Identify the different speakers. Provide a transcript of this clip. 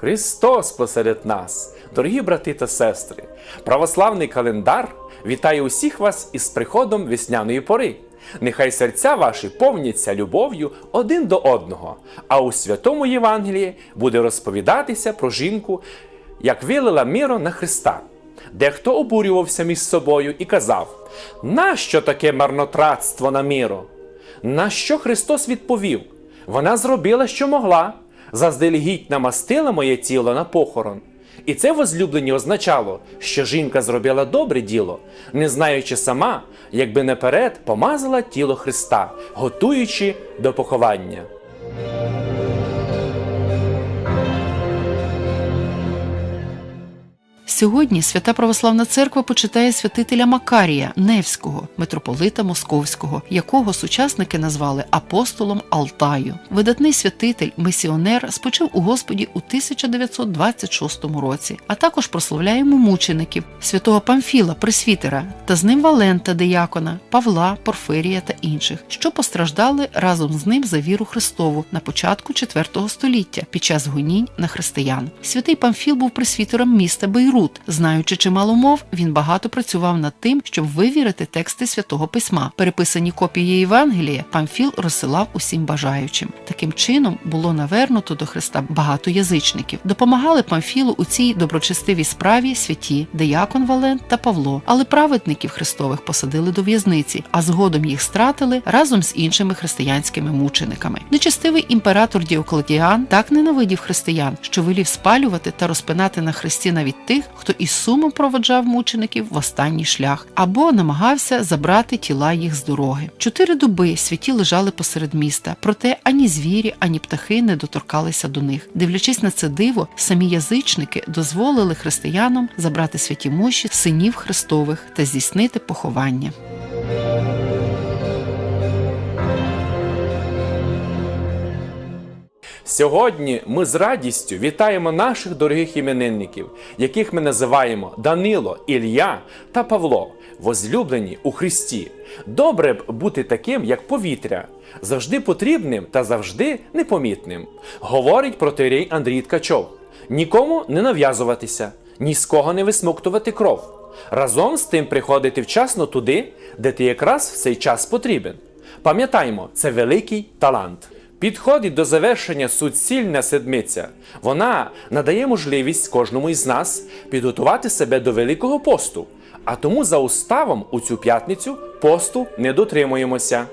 Speaker 1: Христос посеред нас, дорогі брати та сестри, православний календар вітає усіх вас із приходом весняної пори. Нехай серця ваші повняться любов'ю один до одного, а у святому Євангелії буде розповідатися про жінку, як вилила міро на Христа. Дехто обурювався між собою і казав: Нащо таке марнотратство на міро? На що Христос відповів? Вона зробила, що могла, заздалегідь намастила моє тіло на похорон. І це возлюблені означало, що жінка зробила добре діло, не знаючи сама, якби наперед помазала тіло Христа, готуючи до поховання.
Speaker 2: Сьогодні Свята Православна Церква почитає святителя Макарія Невського, митрополита Московського, якого сучасники назвали апостолом Алтаю. Видатний святитель, мисіонер, спочив у Господі у 1926 році, а також прославляємо мучеників святого Памфіла, пресвітера, та з ним Валента, диякона, Павла, Порфирія та інших, що постраждали разом з ним за віру Христову на початку IV століття під час гонінь на християн. Святий Памфіл був пресвітером міста Бейрут. Знаючи чимало мов, він багато працював над тим, щоб вивірити тексти святого письма. Переписані копії Євангелія Памфіл розсилав усім бажаючим. Таким чином було навернуто до Христа багато язичників. Допомагали Памфілу у цій доброчестивій справі святі Деякон Валент та Павло, але праведників Христових посадили до в'язниці, а згодом їх стратили разом з іншими християнськими мучениками. Нечестивий імператор Діоклетіан так ненавидів християн, що велів спалювати та розпинати на хресті навіть тих, хто із сумом проводжав мучеників в останній шлях, або намагався забрати тіла їх з дороги. Чотири доби святі лежали посеред міста, проте ані звірі, ані птахи не доторкалися до них. Дивлячись на це диво, самі язичники дозволили християнам забрати святі мощі синів Христових та здійснити поховання.
Speaker 1: Сьогодні ми з радістю вітаємо наших дорогих іменинників, яких ми називаємо Данило, Ілля та Павло, возлюблені у Христі. Добре б бути таким, як повітря, завжди потрібним та завжди непомітним. Говорить протирій Андрій Ткачов. Нікому не нав'язуватися, ні з кого не висмоктувати кров. Разом з тим приходити вчасно туди, де ти якраз в цей час потрібен. Пам'ятаймо, це великий талант. Підходить до завершення суцільна седмиця. Вона надає можливість кожному із нас підготувати себе до Великого посту. А тому за уставом у цю п'ятницю посту не дотримуємося.